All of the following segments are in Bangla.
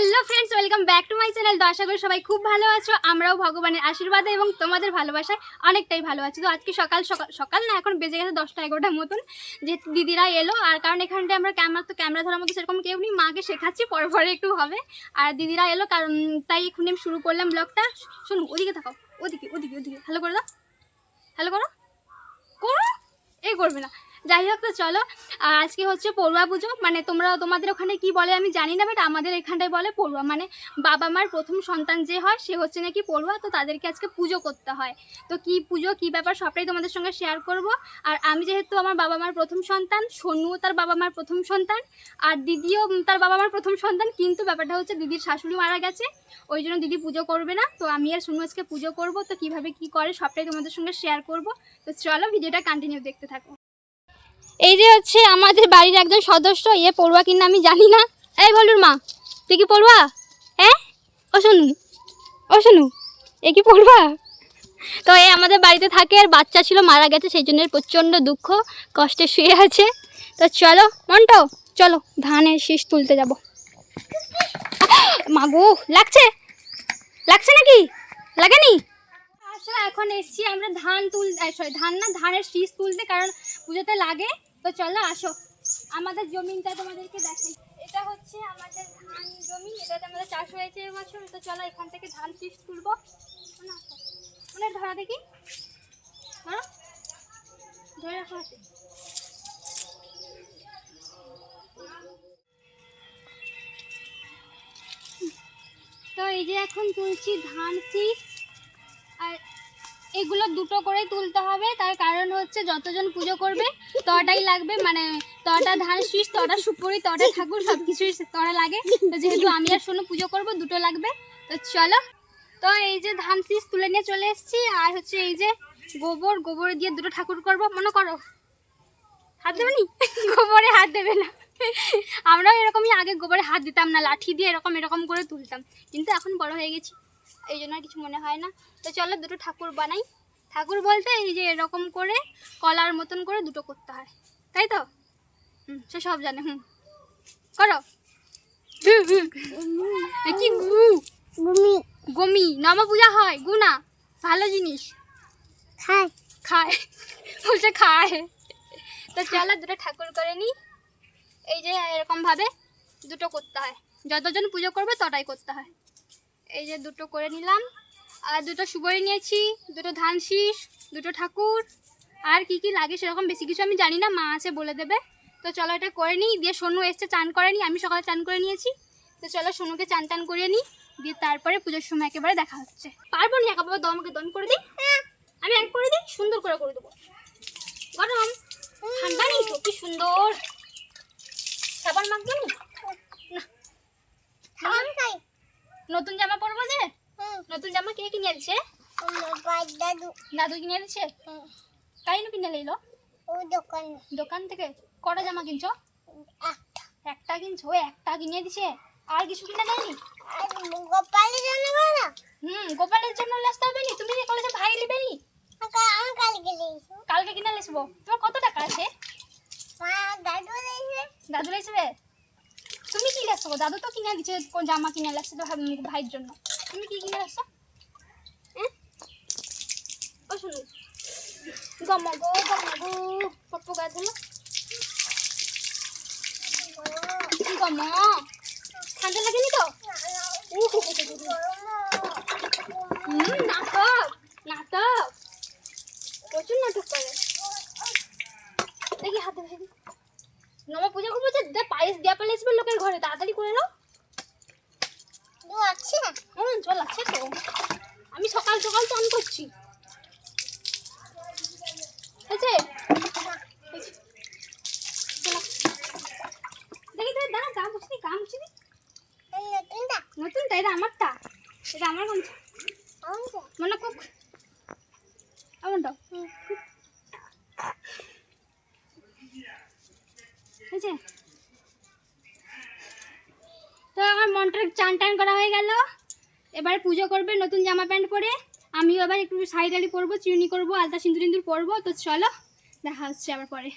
Hello friends welcome back to my channel তো আশা করি সবাই খুব ভালো আছো, আমরাও ভগবানের আশীর্বাদে এবং তোমাদের ভালোবাসায় অনেকটাই ভালো আছি। তো আজকে সকাল সকাল না, এখন বেজে গেছে দশটা এগারোটার মতন। যে দিদিরা এলো, আর কারণ এখানটায় আমরা ক্যামেরা তো ক্যামেরা ধরার মতো সেরকম কেউ নেই, মাকে শেখাচ্ছি, পরে পরে একটু হবে। আর দিদিরা এলো, কারণ তাই এখন আমি শুরু করলাম ব্লগটা শুনুন ওদিকে থাকো ওদিকে ওদিকে ওদিকে। হ্যালো করে দাও। হ্যালো করো। করো? এই করবে না। যাই হোক তো চলো, আর আজকে হচ্ছে পড়ুয়া পুজো মানে তোমরা, তোমাদের ওখানে কি বলে আমি জানি না বাট আমাদের এখানটায় বলে পড়ুয়া মানে বাবা মার প্রথম সন্তান যে হয়, সে হচ্ছে নাকি পড়ুয়া, তো তাদেরকে আজকে পুজো করতে হয়। তো কি পুজো, কি ব্যাপার, সবটাই তোমাদের সঙ্গে শেয়ার করব। আর আমি যেহেতু আমার বাবা মার প্রথম সন্তান সোনুও তার বাবা মার প্রথম সন্তান, আর দিদিও তার বাবা মার প্রথম সন্তান, কিন্তু ব্যাপারটা হচ্ছে দিদির শাশুড়ি মারা গেছে, ওই জন্য দিদি পুজো করবে না, তো আমি আর সোনু আজকে পুজো করব, তো কীভাবে কি করে, সবটাই তোমাদের সঙ্গে শেয়ার করব। তো চলো ভিডিওটা কন্টিনিউ দেখতে থাকো। এই যে হচ্ছে আমাদের বাড়ির একজন সদস্য ইয়ে পড়ুয়া কিনা আমি জানি না। এই বলুর মা, তুই কি পড়ুয়া? হ্যাঁ? ও শুনু ও শুনু এ কি পড়ুয়া? তো এ আমাদের বাড়িতে থাকে, আর বাচ্চা ছিল, মারা গেছে, সেই জন্য প্রচণ্ড দুঃখ, কষ্টে শুয়ে আছে। তো চলো, মন্টো, চলো, ধানের শীষ তুলতে যাব। মাগো লাগছে? লাগছে নাকি? লাগেনি? আসলে এখন এসছি আমরা ধান তুল সরি ধান না, ধানের শীষ তুলতে, কারণ পুজোতে লাগে। তো চলো আসো। আমাদের জমিনটা তোমাদেরকে দেখাই। এটা হচ্ছে আমাদের ধান জমি। এটাতে আমাদের চাষ হয়েছে এবছর তো চলো এখান থেকে ধান শীষ তুলবো। মানে ধরা দেখি। ধরো। ধরে রাখো। তো এই যে এখন তুলছি ধান শীষ। এগুলো দুটো করেই তুলতে হবে। তার কারণ হচ্ছে যতজন পুজো করবে, তটাই লাগবে। মানে তটা ধান শীষ, তটা সুপুরি, তটা ঠাকুর সব কিছুই তটা লাগে। তো যেহেতু আমি আর শোনো পুজো করব, দুটো লাগবে। তো চলো। তো এই যে ধান শীষ তুলে নিয়ে চলে এসেছি। আর হচ্ছে এই যে গোবর গোবর দিয়ে দুটো ঠাকুর করব। মনে করো? হাত দেবে নি? গোবরে হাত দেবে না। আমরাও এরকমই আগে গোবরে হাত দিতাম না, লাঠি দিয়ে এরকম এরকম করে তুলতাম। কিন্তু এখন বড় হয়ে গেছি। এই জন্য কিছু মনে হয় না। তো চলো দুটো ঠাকুর বানাই। ঠাকুর বলতে এই যে এরকম করে কলার মতন করে দুটো করতে হয়। তাই তো? হুম সে সব জানে হুম। করো। কি গু? গমি। নম পূজা হয় গুনা ভালো জিনিস। খায়। খায়। বলছে খায়। তো চলো দুটো ঠাকুর করে নিই এই যে এরকম ভাবে দুটো করতে হয়। যতজন পুজো করবে তটাই করতে হয়। এই যে দুটো করে নিলাম। আর দুটো সুবরি নিয়েছি দুটো ধান শীষ দুটো ঠাকুর। আর কি কি লাগে সেরকম বেশি কিছু আমি জানি না মা আছে বলে দেবে। তো চলো এটা করে নিই দিয়ে সোনু এসছে চান করে নিই আমি সকালে চান করে নিয়েছি। তো চলো সোনুকে চান টান করে নিই দিয়ে তারপরে পুজোর সময় একেবারে দেখা হচ্ছে। পারব না একা বাবা দমকে দম করে দিই? আমি এক করে দিই সুন্দর করে করে দেবো। গরম। ঠান্ডা নেই তো কি সুন্দর। সাবান মাখবো নি? নতুন জামা পরবো যে? নতুন জামা কে কিনে বাই দাদু দাদু কিনে দিচ্ছে হুম, কাইনু কিনে ও দোকান দোকান থেকে কটা জামা কিনছো? একটা একটা কিনছো একটা কিনে দিছে। আর কিছু কিনে দেয়নি? গোপালের জন্য বলো হুম গোপালের জন্য লেসতে হবে নি? তুমি যে কলেজে ভাই নিবে নি? আমি কালকে দিয়েছি কালকে কিনে লেসবো তোমার কত টাকা আছে? মা দাদু দিয়েছে দাদু লেসবে তুমি কি লেসবো দাদু তো কিনে দিচ্ছে কোন জামা কিনে লেসছে তো ভাই- ভাইয়ের জন্য। তুমি কি কিনে লেসছো হ্যাঁ? ও, শুনু। গম গো গম গো পপ্প গাছ হলো। গম, ঠান্ডা লাগেনি তো? নাটক নাটক। প্রচুর নাটক করে। দেখি হাতে ভেঙে নমা পূজা করব যে পায়েস, দেওয়া পালে লোকের ঘরে, তাড়াতাড়ি করে নাও। দু আছে? হুম জল আছে তো। আমি সকাল সকাল চান করছি। হয়েছে। দেখি দেখি দাঁড়া গা মুছনি গা মুছনি। নতুনটা? এটা আমারটা। এটা আমার আমাকে মনে কুক। এমনটা হয়েছে তো আমার মনটা চান টান করা হয়ে গেল। এবার পুজো করবে নতুন জামা প্যান্ট পরে। আমিও আবার একটু শাড়ি টাড়ি পরবো, চিরুনি করব, আলতা সিঁদুর ইন্দুর পরবো। তো চলো, দেখা হচ্ছে আবার পরে।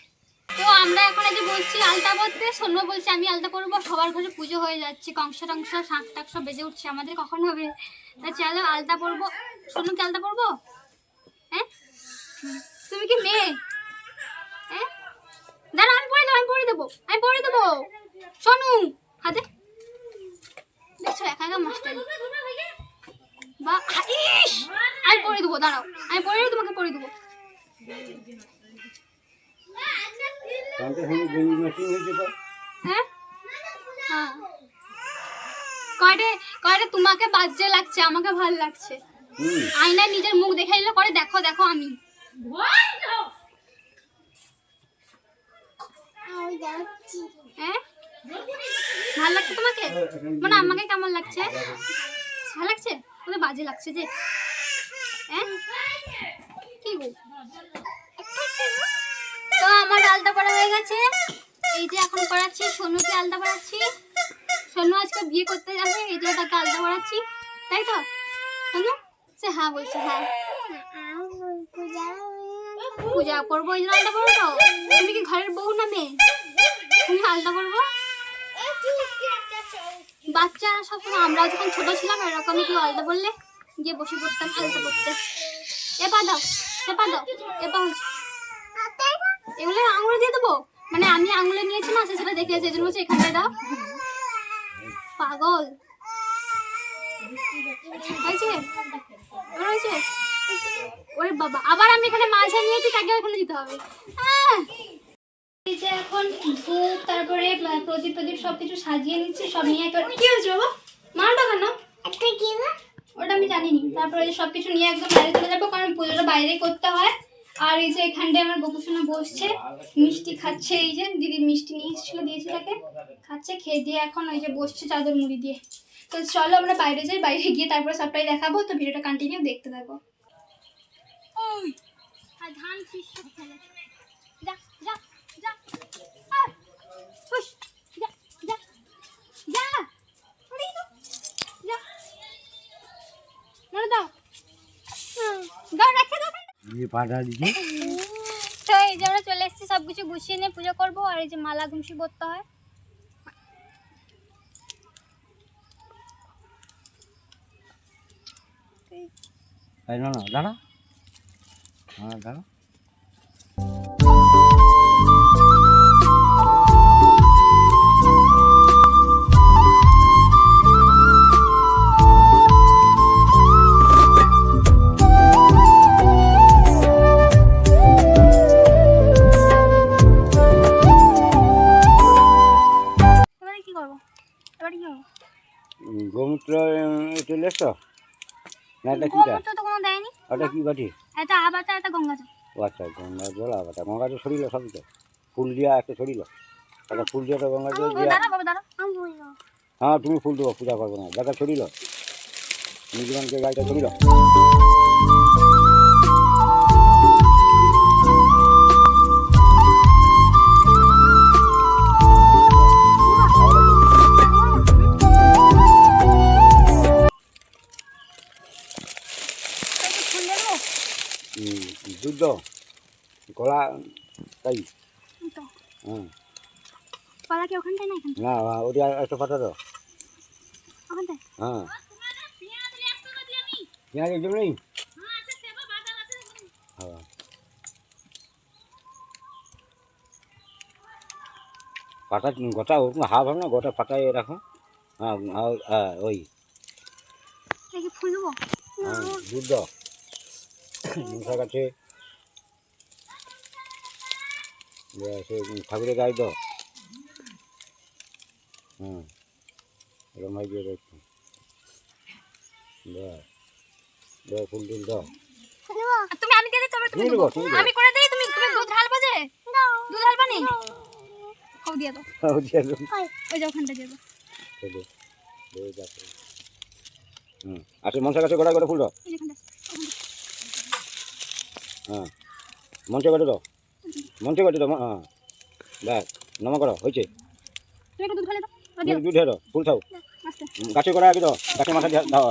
তো আমরা এখন এই যে বলছি আলতা পরতে, শোনো বলছে আমি আলতা পরবো, সবার ঘরে পুজো হয়ে যাচ্ছে, কংস টংস, শাঁখ টাক সব বেজে উঠছে, আমাদের কখন হবে? তা চলো, আলতা পরবো। কি আলতা পরবো? হ্যাঁ? তুমি কি মেয়ে? হ্যাঁ? দাঁড়া আমি পরে দেবো, আমি পরে দেবো, আমি পরে দেবো। শোনু, হাতে দেখছ একা একা মাস্টার। বা ইস! আমি পরে দেবো দাঁড়াও। আমি পরে তোমাকে পরে দেবো। হ্যাঁ? হ্যাঁ। কয়টা কয়টা তোমাকে বাজে লাগছে আমাকে ভালো লাগছে। আয়নায় নিজের মুখ দেখে নিলে করে দেখো দেখো আমি। আমি হ্যাঁ? ভালো লাগছে তোমাকে? মানে আমাকে কেমন লাগছে? ভালো লাগছে? তোকে বাজে লাগছে যে? হ্যাঁ কি গো? তো আমার আলতা পড়া হয়ে গেছে। এই যে এখন পড়াচ্ছি, সোনুকে আলতা পড়াচ্ছি। সোনু আজকে বিয়ে করতে যাবে, এই যে তাকে আলতা পড়াচ্ছি। তাই তো? সোনু? সে হ্যাঁ বলছে হ্যাঁ। পূজা করব ওই জন্য আলতা পড়ব তুমি কি ঘরের বউ না মেয়ে? তুমি আলতা করব বাচ্চারা সবসময় আমরা যখন ছোট ছিলাম, এরকমই কি আলতা বললে গিয়ে বসে পড়তাম আলতা পড়তে। এ পা দাও সে পা দাও, এ পা হচ্ছে এগুলো আঙুলে দিয়ে দেবো? মানে আমি আঙুলে নিয়েছি না, সে সেটা দেখে এই জন্য বলছে এখানটায় দাও। পাগল। ওরে বাবা, আবার আমি এখানে মাঝে নিয়েছি তাকে ওখানে দিতে হবে। আহ! এই যে এখন ধূপ তারপরে প্রদীপ প্রদীপ সব কিছু সাজিয়ে নিচ্ছি সব নিয়ে একবার কি হয়েছে বাবা? মারটা কেন? একটা কি না ওটা আমি জানিনি। তারপরে যে সব কিছু নিয়ে একদম বাইরে চলে যাব কারণ পুজোটা বাইরেই করতে হয়। আর এই যে এখানটায় আমার বকুসোনা বসছে মিষ্টি খাচ্ছে। এই যে দিদি মিষ্টি নিয়ে এসেছিল দিয়েছি তাকে। খাচ্ছে খেয়ে দিয়ে এখন ওই যে বসছে চাদর মুড়ি দিয়ে। তো চলো আমরা বাইরে যাই বাইরে গিয়ে তারপরে সবটাই দেখাবো। তো ভিডিওটা কন্টিনিউ দেখতে থাকো। আর ধান শীষ সব ফেলে যা যা যা আহ! হুস, যা যা যা ওরে তো, তো এই যে আমরা চলে এসেছি সব কিছু গুছিয়ে নিয়ে পুজো করব আর এই যে মালা গুমসি করতে হয়। দাঁড়া। হ্যাঁ দাঁড়া। আহ, না এটা কিটা গোমূত্র তো কোনো দেয়নি। ওটা কি বাটি? এটা আবাতা এটা গঙ্গা জল। ও আচ্ছা গঙ্গা জল আবার গঙ্গা জল সরিল সবই তো? ফুল দিয়া একটা সরিল? একটা ফুল দিয়ে গঙ্গা জল দিয়া হ্যাঁ তুমি ফুল দেবো পূজা করব না। দেখা সরিল। নিজমানকে গাড়িটা সরিল। উম, দুধ দাও কলা তাই এই তো হ্যাঁ পালা কি ওখানটায় না এখানটায় না ওটা একটা পাতা দাও ওখানটায় হ্যাঁ পেঁয়াজ একদম নেই হ্যাঁ পাতা গোটা ওরকম হাফ হবে না গোটা পাতায় রাখো হ্যাঁ আর, হ্যাঁ ওই দেখি ফুল দেবো হ্যাঁ দুধ দাও মশা গাছে সে ঠাকুরের গায়ে দাও। হুম এরকম ভাই দিয়ে দেখছি দাও ফুল টুল দাও। তুমি আমি দিয়ে দিই তবে তুমি তুমি দেবো দেবো, তুমি দেবো। আমি করে দিই তুমি তুমি দুধ ঢালবা যে দুধ ঢালবা নি খাও দিয়ে দাও। ও দিয়ে দাও। ওই যে ওখানটা দিয়ে দাও। এই দে, দে হুম মনসা গাছে গোড়া গোড়া ফুল দাও। হ্যাঁ মঞ্চে কাটে দাও। মঞ্চে কাটে দাও হ্যাঁ। ব্যাস নমা করো হয়েছে। তুমি একটু দুধ দাও ঢেলে দাও ফুল খাও। হুম, গাছে গোড়া আগে দাও গাছে মাথা দাও।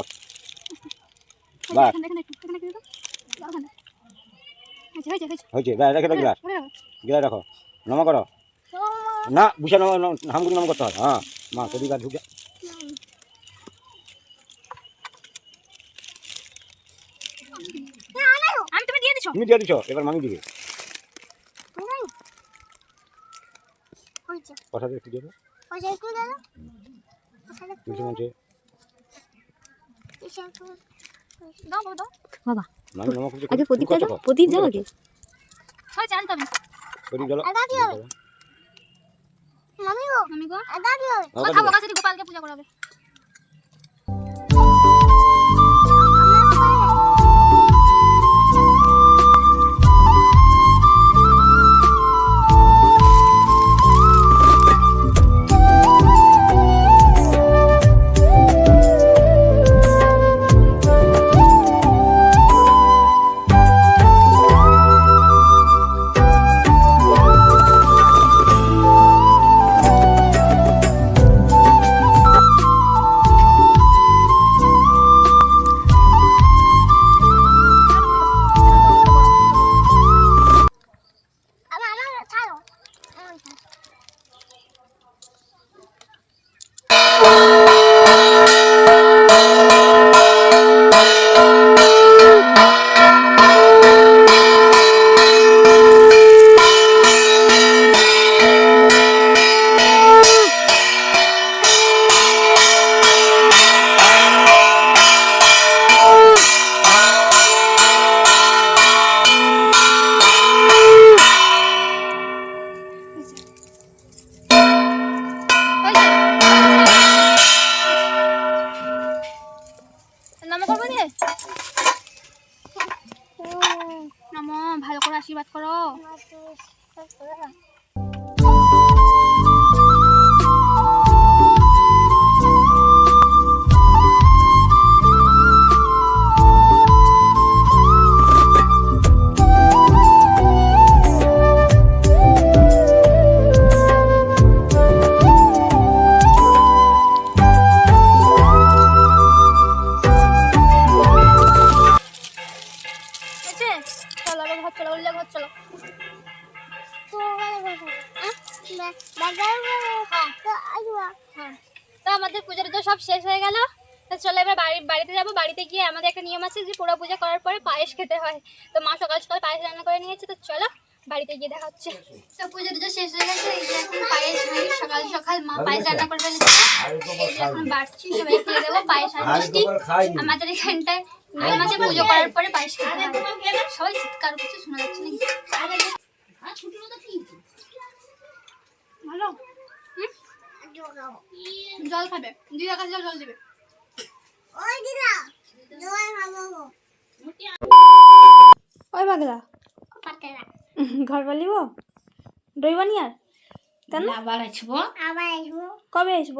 হয়েছে ব্যাস রেখে দাও গ্লাস রাখো নমা করো। না বুঝে নম হামগুড়ি নম করতে হয়। হ্যাঁ। মা কদি গা ঢুকে। তুমি দিয়ে দিছো। তুমি দিয়ে দিছো এবার মামি দিবে হয়েছে একটু দাও। দাদা তুলসী মঞ্চে। বাবা, মামি আগে দাও প্রদীপ দাও। আগে হয় জানতো আমি প্রদীপ হবে? মামি গো আমি গো আদা কি? হবে দাও, দাও, দাও। গোপালকে পূজা করাবে। খেতে হয়। তো মা সকাল সকাল পায়েস রান্না করে নিয়েছে তো চলো বাড়িতে গিয়ে দেখা হচ্ছে তো পুজো টুজো শেষ হয়ে গেছে এই যে এখন পায়েস সকাল সকাল মা পায়েস রান্না করে ফেলেছে। এই যে এখন বাড়ছি সবাই দিয়ে দেবো পায়েস আর মিষ্টি। আমাদের এখানটায় নিয়ম আছে পুজো করার পরে পায়েস খেতে হয়। সবাই চিৎকার করছে শোনা যাচ্ছে নাকি? ভালো? জল খাবে। দিদা কাছে জল দেবে। ওই দিদা, জয় খাব। ওই না। ঘর পালিব? রইবানি আর কেন? আবার আসব। আবার আসব। কবে আসব?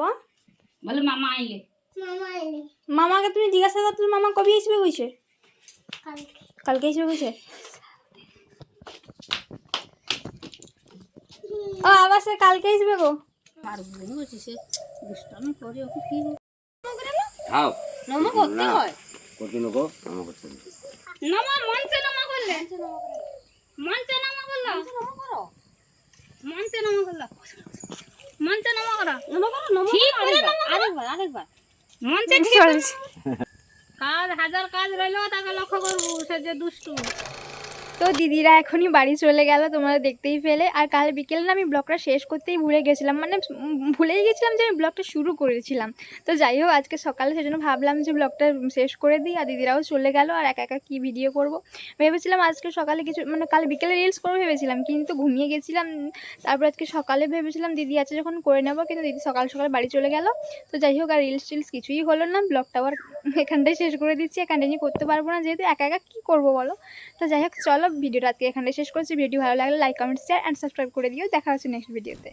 বলে মামা আইলে। মামা মামাকে তুমি জিজ্ঞাসা কর তুমি মামা কবে আসবে কইছে? কালকে। কালকে আসবে কইছে? ও আবার সে কালকে আসবে গো। আর বুঝি সে দুষ্টামি করে ওকে কি খাও। নমা করতে হয়। করতে নকো নমা করতে নমা মঞ্চে নমা করলে? মঞ্চে নমা করল? মঞ্চে নমা করল? মঞ্চে নমা করো। নমা করো নমা ঠিক করে আরেকবার আরেকবার মঞ্চে ঠিক কাজ হাজার কাজ রইল তাকে লক্ষ্য করব সে যে দুষ্টু। তো দিদিরা এখনই বাড়ি চলে গেল, তোমরা দেখতেই ফেলে আর কাল বিকেলে না আমি ব্লগটা শেষ করতেই ভুলে গেছিলাম মানে ভুলেই গেছিলাম যে আমি ব্লগটা শুরু করেছিলাম। তো যাই হোক, আজকে সকালে সেজন্য ভাবলাম যে ব্লগটা শেষ করে দিই, আর দিদিরাও চলে গেল, আর একা একা কী ভিডিও করব? ভেবেছিলাম আজকে সকালে কিছু মানে কাল বিকেলে রিলস করব ভেবেছিলাম, কিন্তু ঘুমিয়ে গেছিলাম। তারপর আজকে সকালে ভেবেছিলাম দিদি আছে যখন করে নেব, কিন্তু দিদি সকাল সকাল বাড়ি চলে গেল। তো যাই হোক, আর রিলস টিলস কিছুই হলো না, ব্লগটা আবার এখানটাই শেষ করে দিচ্ছি কন্টিনিউ করতে পারব না যেহেতু একা একা কী করব বলো? তো যাই হোক, চলো ভিডিওটা আজকে এখানে শেষ করছি। ভিডিও ভালো লাগলে like comment share and subscribe করে দিও। দেখা হচ্ছে নেক্সট ভিডিওতে